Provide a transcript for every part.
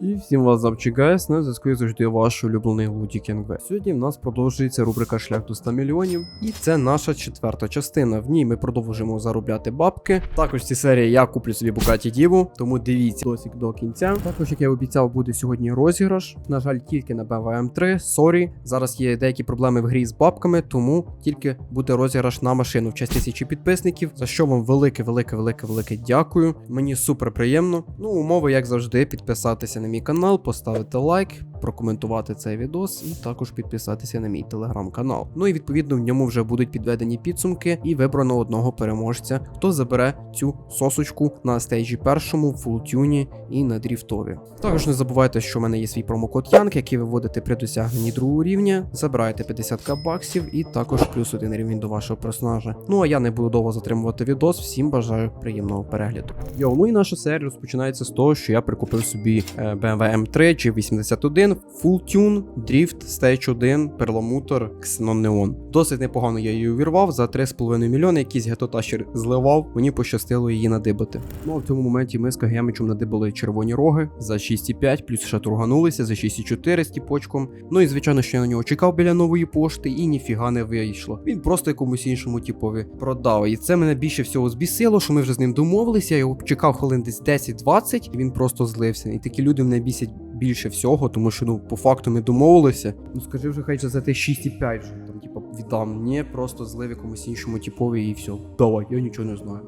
І всім вас завчі гайс, на зв'язку завжди ваш улюблений Луді Кінгве. Сьогодні в нас продовжується рубрика Шлях до 100 мільйонів, і це наша четверта частина. В ній ми продовжимо заробляти бабки. Також в цій серії я куплю собі Bugatti Divo, тому дивіться досік до кінця. Також, як я обіцяв, буде сьогодні розіграш. На жаль, тільки на BMW M3. Сорі. Зараз є деякі проблеми в грі з бабками, тому тільки буде розіграш на машину в честь тисячі підписників. За що вам велике, велике, велике, велике дякую. Мені супер приємно. Ну, умови, як завжди, підписатися на мій канал, поставити лайк, прокоментувати цей відос і також підписатися на мій телеграм-канал. Ну і відповідно в ньому вже будуть підведені підсумки і вибрано одного переможця, хто забере цю сосочку на стейджі першому, фултюні і на дріфтові. Також не забувайте, що в мене є свій промокод Янг, який ви при досягненні другого рівня. Забираєте 50к баксів і також плюс один рівень до вашого персонажа. Ну а я не буду довго затримувати відос. Всім бажаю приємного перегляду. Йо, ну і наша серія розпочинається з того, що я прикупив собі е, BMW M3 G81, Full Tune, Drift, Stage 1, перламутр, Xenon Neon. Досить непогано я її увірвав за 3,5 мільйони, якийсь гетотащер зливав, мені пощастило її надибати. Ну а в цьому моменті ми з Кагемичем надибали червоні роги за 6,5, плюс ще торганулися за 6,4 з тіпочком. Ну і звичайно, що я на нього чекав біля нової пошти, і ніфіга не вийшло. Він просто якомусь іншому типові продав. І це мене більше всього збісило, що ми вже з ним домовилися. Я його чекав хвилин десь 10-20, і він просто злився. І такі люди мене бісять більше всього, тому що ну по факту ми домовилися. Ну скажи вже хай за те 6,5 вже там, типу, віддам. Ні, просто злив якомусь іншому типові і все. Давай, я нічого не знаю.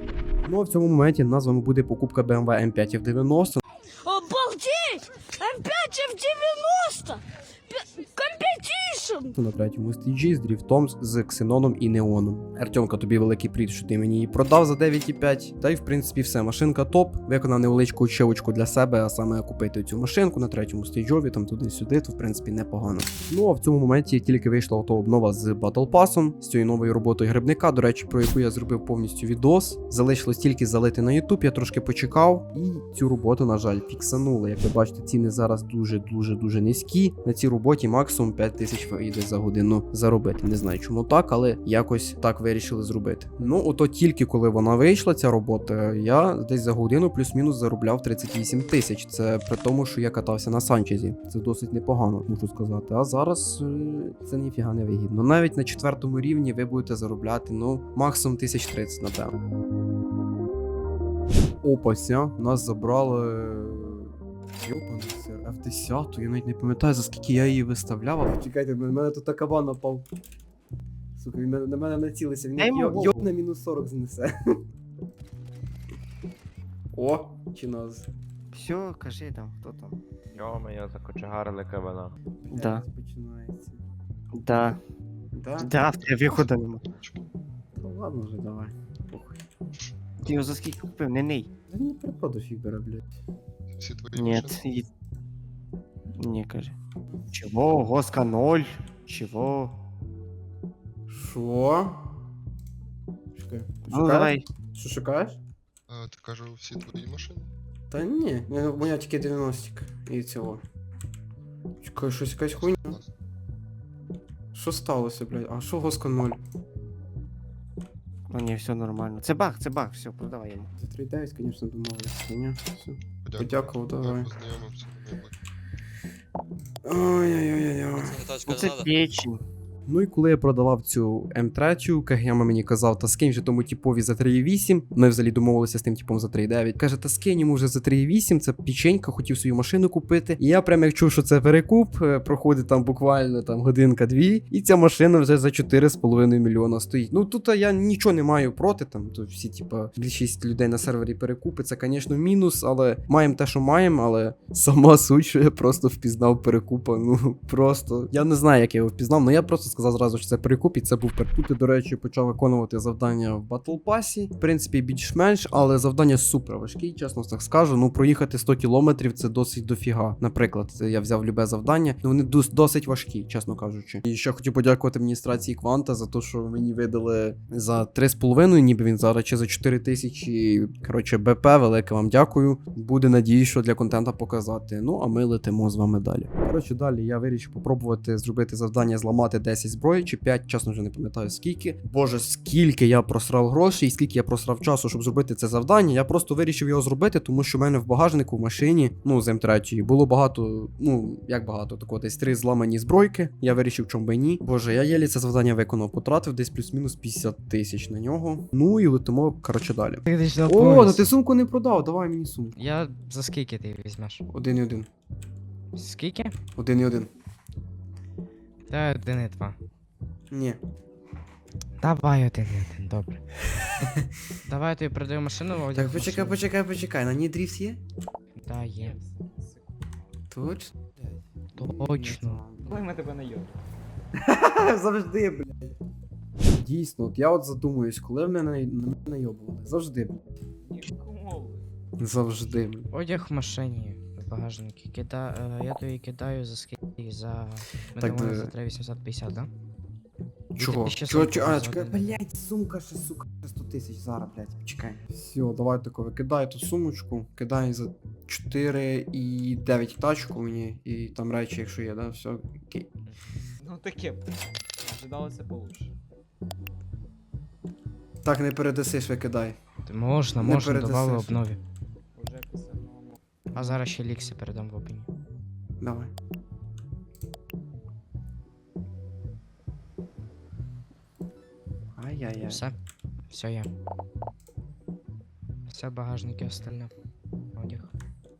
Ну а в цьому моменті нас з вами буде покупка BMW M5 F90. Обалдеть! М5 F90! На третьому стіджі з дріфтом, з ксеноном і неоном. Артемка, тобі великий привіт, що ти мені її продав за 9,5. Та й в принципі все. Машинка топ. Виконав невеличку училочку для себе, а саме купити цю машинку на третьому стейджові, там туди-сюди, то в принципі непогано. Ну а в цьому моменті тільки вийшла ото обнова з Battle Pass, з цією новою роботою грибника, до речі, про яку я зробив повністю відос. Залишилось тільки залити на YouTube, я трошки почекав, і цю роботу, на жаль, фіксанули. Як ви бачите, ціни зараз дуже дуже дуже низькі. На цій роботі максимум 5 тисяч вийде за годину заробити. Не знаю, чому так, але якось так вирішили зробити. Ну, ото тільки коли вона вийшла, ця робота, я десь за годину плюс-мінус заробляв 38 тисяч. Це при тому, що я катався на санчезі. Це досить непогано, можу сказати. А зараз е, це ніфіга не вигідно. Навіть на четвертому рівні ви будете заробляти ну максимум 1030, напевно. Опася нас забрали. Е, Йопанець. 10-ту, я навіть не пам'ятаю, за скільки я її виставляв. але Чекайте, на мене тут такабан напав. Сука, він на мене націлився, він Дай йо- йому на мінус 40 знесе. О, чинос. Все, кажи там, хто там. Йо-моє, закочегарили кабана. Да. Починається. Да. Да? Да, в тебе виходу нема. Ну ладно вже, давай. Похуй. Ти його за скільки купив? Не ней. Та він не перепродав фібера, блядь. Всі твої Ні, Не кажи. Чего? Госка 0? Чего? Що? Чекай. Ну давай. Що шукаєш? А, ти кажу, всі твої машини? Та ні, я- у мене тільки 90 і цього. Чекай, щось якась хуйня. Клас. Що сталося, блядь? А що госка 0? Ну ні, все нормально. Це баг, це баг, все, продавай йому. За 3.9, звісно, домовилися. Ні, все. Подякував. Подякував, давай. Познайомився на Майбутнє. Ой-ой-ой-ой. Ну це печень. Ну і коли я продавав цю М3, Кагяма мені казав, та скинь же тому типові за 3,8. Ми взагалі домовилися з тим типом за 3,9. Каже, та скинь йому вже за 3,8, це печенька, хотів свою машину купити. І я прям як чув, що це перекуп, е, проходить там буквально там годинка-дві, і ця машина вже за 4,5 мільйона стоїть. Ну тут я нічого не маю проти, там то всі, типа, більшість людей на сервері перекупи, це, звісно, мінус, але маємо те, що маємо, але сама суть, що я просто впізнав перекупа. Ну просто я не знаю, як я його впізнав, але я просто сказав зразу, що це перекуп, і це був перекуп. І, до речі, почав виконувати завдання в Battle Pass. В принципі, більш-менш, але завдання супер важкі, чесно так скажу. Ну, проїхати 100 кілометрів це досить дофіга. Наприклад, я взяв любе завдання. Ну вони досить важкі, чесно кажучи. І ще хотів подякувати адміністрації Кванта за те, що мені видали за 3,5, ніби він зараз чи за 4 тисячі. Коротше, БП, велике вам дякую. Буде надію, що для контента показати. Ну, а ми летимо з вами далі. Коротше, далі я вирішив попробувати зробити завдання зламати 10 10 зброї чи 5, чесно вже не пам'ятаю скільки. Боже, скільки я просрав грошей і скільки я просрав часу, щоб зробити це завдання. Я просто вирішив його зробити, тому що в мене в багажнику в машині, ну, з М3, було багато, ну, як багато, такого десь три зламані збройки. Я вирішив, чому би ні. Боже, я єлі це завдання виконав, потратив десь плюс-мінус 50 тисяч на нього. Ну і летимо, коротше, далі. О, та ти сумку не продав, давай мені сумку. Я за скільки ти візьмеш? Один і один. Скільки? Один і один. Та один і два. Ні. Давай один і один, добре. Давай я тобі продаю машину, одяг. Так, почекай, почекай, почекай. На ній дріфт є? Да, є. Точно? Точно. Коли ми тебе найом? Завжди, блядь. Дійсно, от я от задумуюсь, коли мене на мене найобували. Завжди, блядь. Завжди, блядь. Одяг в машині в багажнику. Кида... е, я тобі кидаю за скільки за. Ми Так думали за 3850, да? Чого? Чого, чого? А, чекай, блядь, сумка ще, сука, 100 тисяч зараз, блядь, чекай. Все, давай тако, викидай ту сумочку, кидай за 4 і 9 тачку мені, і там речі, якщо є, да, все, окей. Ну таке. Ожидалося получше. Так, не передасиш, викидай. Ти Можна, Не можна, давали передасиш. обнові. А зараз ще лікси передам в опіні. Давай. Ай-яй-яй. Все. Все є. Все багажники остальне. Одяг.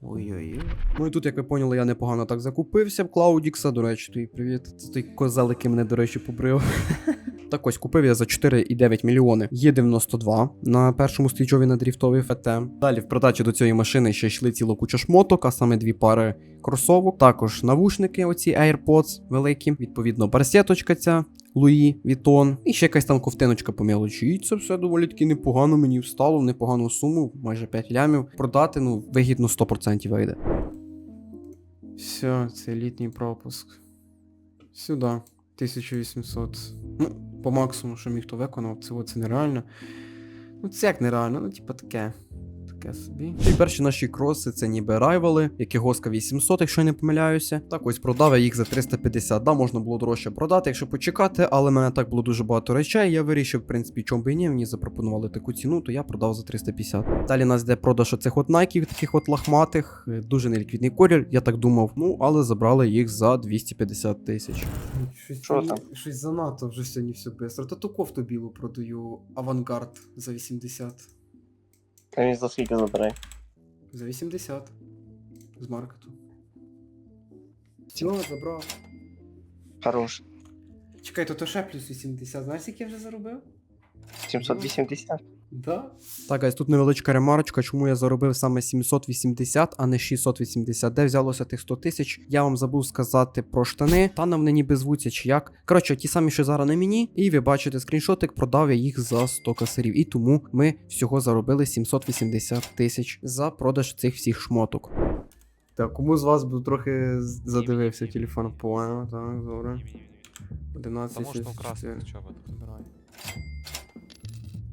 Ой-ой-ой. Ну і тут, як ви поняли, я непогано так закупився в Клаудікса. До речі, тобі привіт. Це той козел, який мене, до речі, побрив. Так ось купив я за 4,9 мільйони. Є 92 на першому стрічові на дріфтовій ФТ. Далі в продачі до цієї машини ще йшли цілу куча шмоток, а саме дві пари кросовок. Також навушники, оці AirPods великі. Відповідно, барсеточка ця. Луї, Вітон, і ще якась там ковтиночка по мелочі. І це все доволі таки непогано мені встало, в непогану суму, майже 5 лямів. Продати, ну, вигідно 100% вийде. Все, це літній пропуск. Сюди. 1800. Ну, по максимуму, що міг то виконав, це, це нереально. Ну, це як нереально, ну, типа таке. Таке собі. І перші наші кроси це ніби райвали, які госка 800, якщо я не помиляюся. Так ось продав я їх за 350. Да, можна було дорожче продати, якщо почекати, але в мене так було дуже багато речей. Я вирішив, в принципі, чому би і ні, мені запропонували таку ціну, то я продав за 350. Далі нас йде продаж оцих от найків, таких от лахматих, е, дуже неліквідний колір, я так думав. Ну, але забрали їх за 250 тисяч. Щось, Що там? щось занадто вже сьогодні все бистро. Та ту кофту білу продаю авангард за 80. А він за скільки забирає? За 80. З маркету. Все, забрав. Хорош. Чекай, то то ще плюс 80. Знаєш, скільки я вже заробив? 780. Да. Так, ось тут невеличка ремарочка, чому я заробив саме 780, а не 680. Де взялося тих 100 тисяч? Я вам забув сказати про штани. Та на вони ніби звуться чи як. Коротше, ті самі, що зараз на мені. І ви бачите скріншотик, продав я їх за 100 касарів. І тому ми всього заробили 780 тисяч за продаж цих всіх шмоток. Так, кому з вас був трохи задивився телефон? Понял, так, добре. 11 Та можна вкрасти, чого ви тут збирає.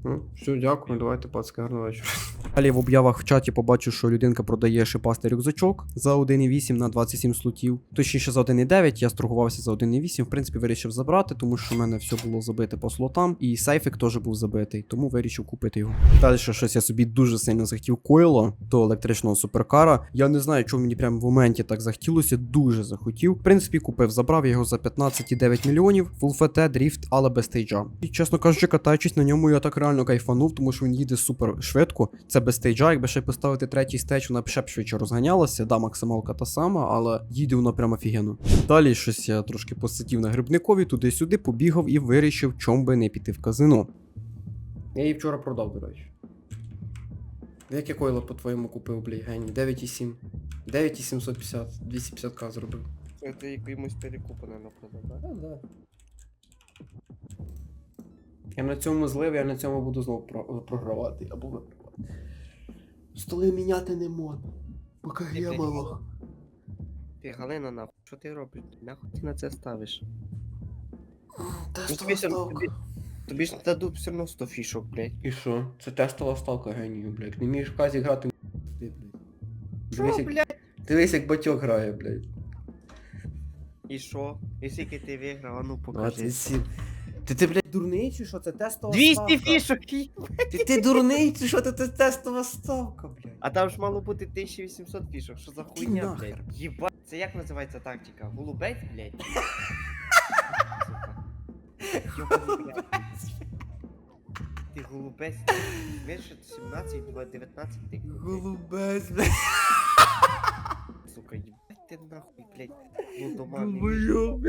Ну, все, дякую, давайте, пацки, гарного вечора. Далі в об'явах в чаті побачив, що людинка продає шипастий рюкзачок за 1,8 на 27 слотів. Точніше за 1,9, я сторгувався за 1,8, в принципі, вирішив забрати, тому що в мене все було забите по слотам, і сейфик теж був забитий, тому вирішив купити його. Далі щось я собі дуже сильно захотів койло до електричного суперкара. Я не знаю, чому мені прямо в моменті так захотілося, дуже захотів. В принципі, купив, забрав його за 15,9 мільйонів, Full FT, дріфт, але без стейджа. І чесно кажучи, катаючись на ньому, я так реально кайфанув, тому що він їде супер швидко. Це без стейджа, якби ще поставити третій стейдж, вона б ще б швидше розганялася. Да, максималка та сама, але їде вона прямо офігенно. Далі щось я трошки посидів на грибникові, туди-сюди, побігав і вирішив, чом би не піти в казино. Я її вчора продав, до речі. Яке койло по-твоєму купив, блядь, геній? 9,7. 9,750, 250к зробив. Це якимось перекупу, наверное, продав, Да, да. Я на цьому злив, я на цьому буду знову про- програвати або вигравати. Столи міняти не можна. Поки Ти, я мало. Ти Галина, нахуй, що ти робиш? Нахуй ти на це ставиш? Та Ну, тобі, все- тобі, тобі ж дадуть все одно 100 фішок, блядь. І що? Це тестова ставка генію, блядь. Не вмієш в казі грати, ти, блядь. Дивись, Що, як- блядь? Дивись, як батьок грає, блядь. І що? І скільки ти виграв, а ну покажи. 27. Ти, ти, блядь, дурний чи що? Це тестова 200 ставка. фішок! Ти, ти дурний чи що? Це, це тестова ставка, блядь. А там ж мало бути 1800 фішок. Що за хуйня, нахер. блядь? Єба. Це як називається тактика? Голубець, блядь? Сука. Йобаний, блядь. Ти голубець. Менше 17, 19 ти. Голубець, блядь. Сука, ебать ты нахуй, блядь. Ну, туманный. Голубойоб,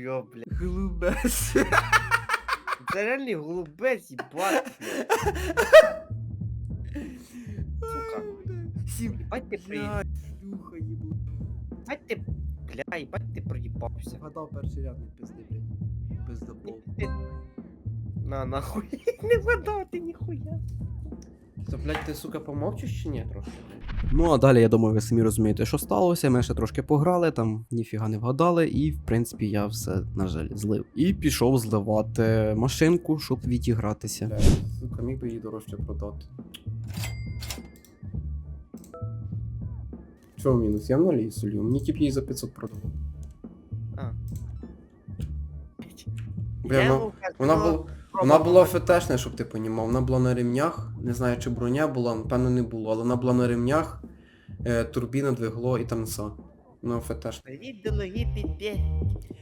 Хуё, блядь. голубець. Це реально голубець, ебать. Сука. Сім. Ебать ты при... Блядь, шлюха, їбла. Ебать ты... Бля, ебать ты проебался. Гадав перший ряд не пизди, блядь. Пиздобол. На, нахуй. Не вгадав ти ніхуя. То, блядь, ти, сука, помовчиш чи ні трошки? Ну, а далі, я думаю, ви самі розумієте, що сталося. Ми ще трошки пограли, там ніфіга не вгадали, і, в принципі, я все, на жаль, злив. І пішов зливати машинку, щоб відігратися. Сука, міг би її дорожче продати. Чого мінус? Я в нолі солю. Мені тип її за 500 продав. А. Бля, ну, Вона була. Вона була ФТшна, щоб ти понімав. Вона була на ремнях. Не знаю, чи броня була, напевно, не було, але вона була на ремнях, е, турбіна, двигло і танца. Ну, ФТшна. Привіт, дорогі.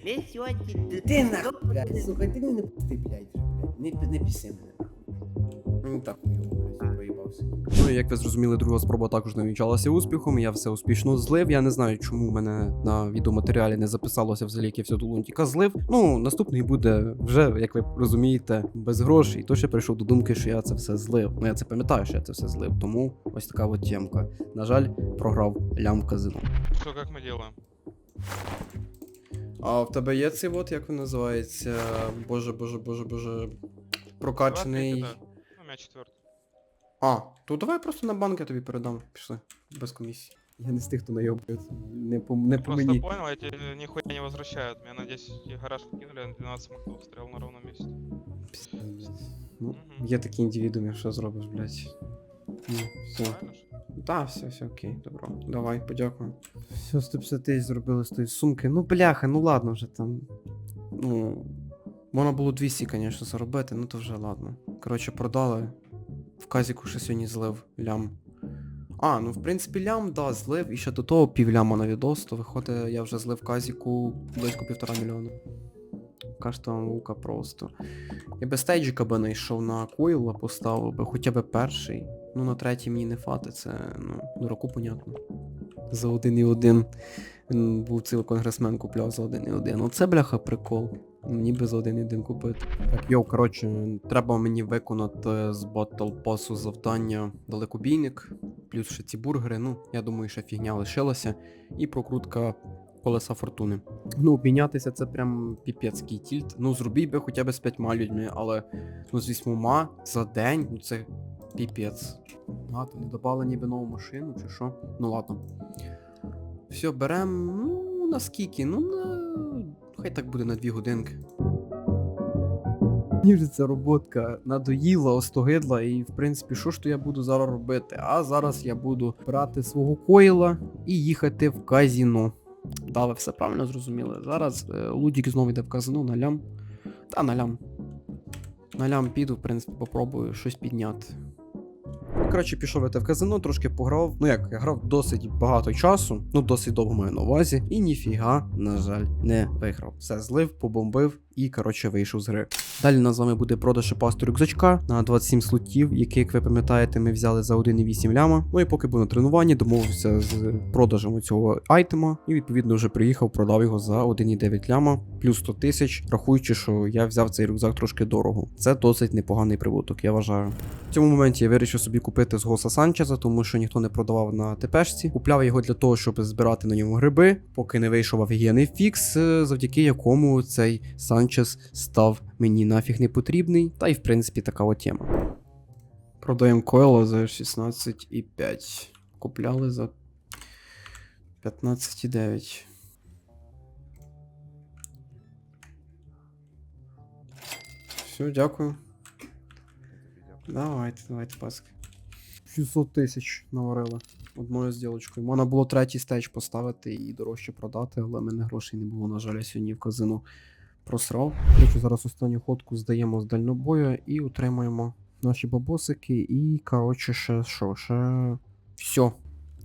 Ми сьогодні... Ти нахуй, блядь, слухай, ти не пусти, блядь, блядь. Не, не піси мене. Ну, так уйобу, блядь. Ну і як ви зрозуміли, друга спроба також не вінчалася успіхом. Я все успішно злив. Я не знаю, чому в мене на відеоматеріалі не записалося взагалі, як я все до лунтіка злив. Ну, наступний буде вже, як ви розумієте, без грошей. То ще прийшов до думки, що я це все злив. Ну я це пам'ятаю, що я це все злив. Тому ось така от тємка. На жаль, програв лям в казино. Что, как мы делаем? А в тебе є цей от, як він називається? Боже, боже, боже, боже. Прокачаний. Да. Ну, у меня четвертый. А, то давай просто на банк я тобі передам. Пішли. Без комісії. Я не з тих, хто найобує. Не по, не по Просто мені. понял, эти нихуя не возвращают. Меня на 10 гараж кинули, на 12 маков стоял на ровном месте. Ну, Мгм. є такі індивідуми, що зробиш, блядь. Ну, все. Же? Все, все, окей, добро. Давай, подякую. Все, 150 тисяч зробили з тої сумки. Ну, бляха, ну ладно вже там. Ну. Можна було 200, звісно, заробити, ну то вже ладно. Коротше, продали. Казіку ще сьогодні злив лям. А, ну в принципі лям, да, злив. І ще до того пів ляма на відос, то виходить, я вже злив казіку близько півтора мільйона. Каштова лука просто. Я би стейджика би не йшов на Койла, поставив би хоча б перший. Ну на третій мені не фати, це ну, дураку понятно. За один і один. Він був цілий конгресмен купляв за один і один. Оце бляха прикол. Мені би за один один купити. Так, йоу, коротше, треба мені виконати з Battle Pass завдання далекобійник, плюс ще ці бургери. Ну, я думаю, ще фігня лишилася. І прокрутка колеса фортуни. Ну, обмінятися це прям піпецький тільт. Ну, зробіть би хоча б з п'ятьма людьми, але ну, з вісьмома за день, ну це піпець. А, не додали ніби нову машину чи що? Ну ладно. Все, берем, ну, на скільки? Ну, на. Хай так буде на дві годинки. Мені вже ця роботка надоїла, остогидла, і в принципі, що ж то я буду зараз робити? А зараз я буду брати свого койла і їхати в казіно. Да, ви все правильно зрозуміли. Зараз е, Лудік знову йде в казино на лям. Та на лям. На лям піду, в принципі, попробую щось підняти. Коротше, пішов я в казино, трошки пограв. Ну як, я грав досить багато часу, ну досить довго маю на увазі, і ніфіга, на жаль, не виграв. Все злив, побомбив і, коротше, вийшов з гри. Далі у нас з вами буде продаж пасту рюкзачка на 27 слотів, який, як ви пам'ятаєте, ми взяли за 1,8 ляма. Ну і поки був на тренуванні, домовився з продажем цього айтема, і відповідно вже приїхав, продав його за 1,9 ляма, плюс 100 тисяч, рахуючи, що я взяв цей рюкзак трошки дорого. Це досить непоганий прибуток, я вважаю. В цьому моменті я вирішив собі купити з Госа Санчеза, тому що ніхто не продавав на ТПшці. Купляв його для того, щоб збирати на ньому гриби, поки не вийшов офігенний фікс, е, завдяки якому цей Санчес став мені нафіг не потрібний. Та й в принципі така от тема. Продаємо койло за 16,5. Купляли за 15,9. Все, дякую. Давайте, давайте, паски. 600 тисяч наварили. одною зділочкою. Можна було третій стейдж поставити і дорожче продати, але в мене грошей не було, на жаль, сьогодні в казино просрав. Хочу зараз останню ходку здаємо з дальнобою і отримаємо наші бабосики. І, коротше, ще що, ще. Все.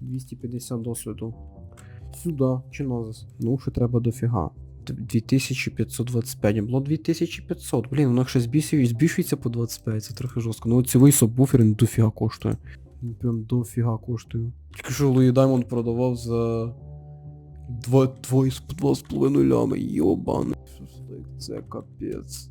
250 досвіду. Сюди, чи назис? Ну, ще треба дофіга. 2525. Було 2500. Блін, воно ще збільшує, збільшується по 25, це трохи жорстко. Ну, цілий сабвуфер він дофіга коштує. Прям дофіга коштує. Тільки що Луї Даймонд продавав за. Два, два, два з половиною лями, йобан. Це капець.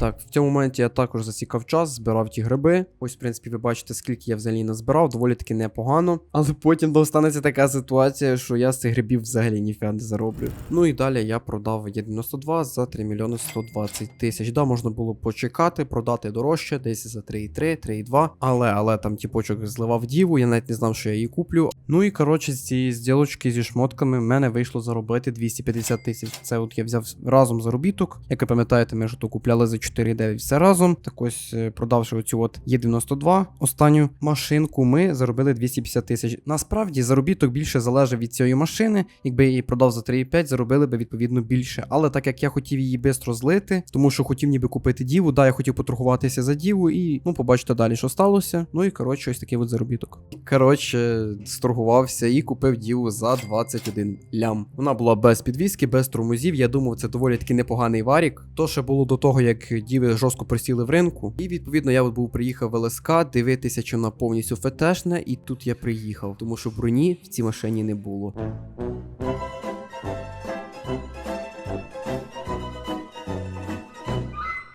Так, в цьому моменті я також засікав час, збирав ті гриби. Ось, в принципі, ви бачите, скільки я взагалі назбирав, доволі таки непогано. Але потім достанеться така ситуація, що я з цих грибів взагалі ніфіга не зароблю. Ну і далі я продав Є92 за 3 мільйони 120 тисяч. Да, можна було почекати, продати дорожче, десь за 3,3, 3,2. Але, але там тіпочок зливав діву, я навіть не знав, що я її куплю. Ну і коротше, з цієї зділочки зі шмотками в мене вийшло заробити 250 тисяч. Це от я взяв разом заробіток. Як ви пам'ятаєте, ми ж то купляли за 4,9 все разом. Так ось, е, продавши оцю от Є92, останню машинку, ми заробили 250 тисяч. Насправді заробіток більше залежав від цієї машини. Якби я її продав за 3,5, заробили би відповідно більше. Але так як я хотів її швидко злити, тому що хотів ніби купити діву, да, я хотів поторгуватися за діву і ну побачите далі, що сталося. Ну і коротше, ось такий от заробіток. Коротше, сторгувався і купив діву за 21 лям. Вона була без підвіски, без тормозів. Я думав, це доволі таки непоганий варік. То ще було до того, як діви жорстко присіли в ринку. І відповідно я от був приїхав в ЛСК дивитися, чи вона повністю фетешна, і тут я приїхав, тому що броні в цій машині не було.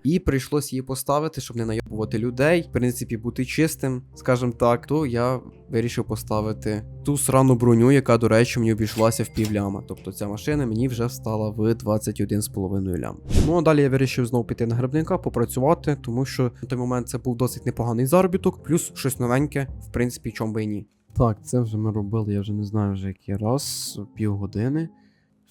І прийшлось її поставити, щоб не найобувати людей, в принципі, бути чистим, скажімо так, то я вирішив поставити ту срану броню, яка, до речі, мені обійшлася в півляма. Тобто ця машина мені вже стала в 21,5 лям. Ну а далі я вирішив знову піти на грибника, попрацювати, тому що на той момент це був досить непоганий заробіток, плюс щось новеньке, в принципі, чом би і ні. Так, це вже ми робили, я вже не знаю вже який раз, півгодини.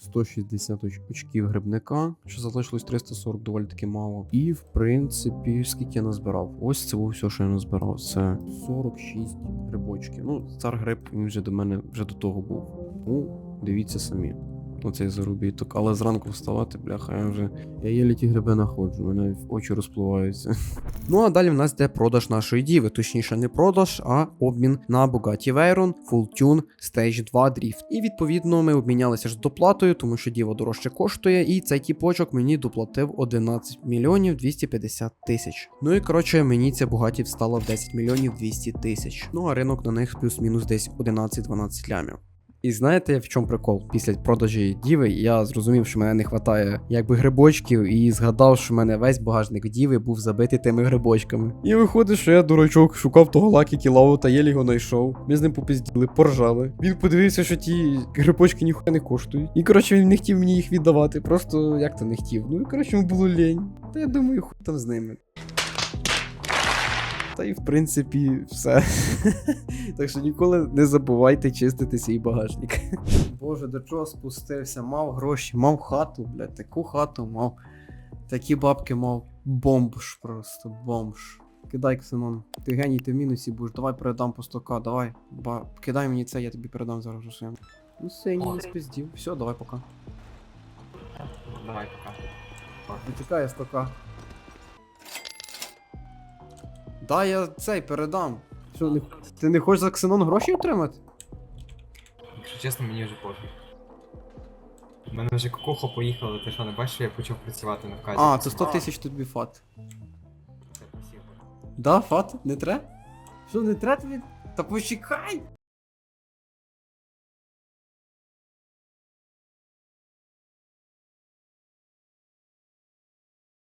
160 оч- очків грибника, що залишилось 340 доволі таки мало. І в принципі, скільки я назбирав? Ось це було все, що я назбирав. Це 46 грибочків. Ну, цар гриб він вже до мене вже до того був. Ну, дивіться самі. Оцей заробіток, але зранку вставати, бляха, я вже. Я єлі ті гриби знаходжу, мене очі розпливаються. Ну а далі в нас йде продаж нашої діви, точніше, не продаж, а обмін на Bugatti Veyron Full Tune Stage 2 Drift. І відповідно ми обмінялися ж доплатою, тому що діва дорожче коштує, і цей тіпочок мені доплатив 11 мільйонів 250 тисяч. Ну і коротше, мені ця Bugatti встала в 10 мільйонів 200 тисяч. Ну а ринок на них плюс-мінус десь 11-12 лямів. І знаєте, в чому прикол? Після продажі діви я зрозумів, що мене не вистачає якби грибочків, і згадав, що в мене весь багажник діви був забитий тими грибочками. І виходить, що я дурачок шукав того лакі кілаву та єлі його знайшов. Ми з ним попизділи, поржали. Він подивився, що ті грибочки ніхуя не коштують. І коротше він не хотів мені їх віддавати. Просто як то не хотів. Ну і коротше йому було лень. Та я думаю, хуй там з ними. Та і в принципі все. так що ніколи не забувайте чистити свій багажник. Боже, до чого спустився? Мав гроші, мав хату, блядь, таку хату мав. Такі бабки мав. Бомж просто, бомж. Кидай ксенон. Ти геній, ти в мінусі будеш. Давай передам по 100к, давай. Ба... Кидай мені це, я тобі передам зараз грошем. Ну все, ні, не спиздів. Все, давай пока. Давай, пока. Не тікає 100к. Да, я цей передам. Що, не... ти не хочеш за ксенон гроші отримати? Якщо чесно, мені вже пофіг. У мене вже кукухо поїхали, ти що не бачиш, що я почав працювати на вказі. А, це 100 тисяч тобі фат. Це спасибо. Да, фат? Не тре? Що, не тре тобі? Та почекай!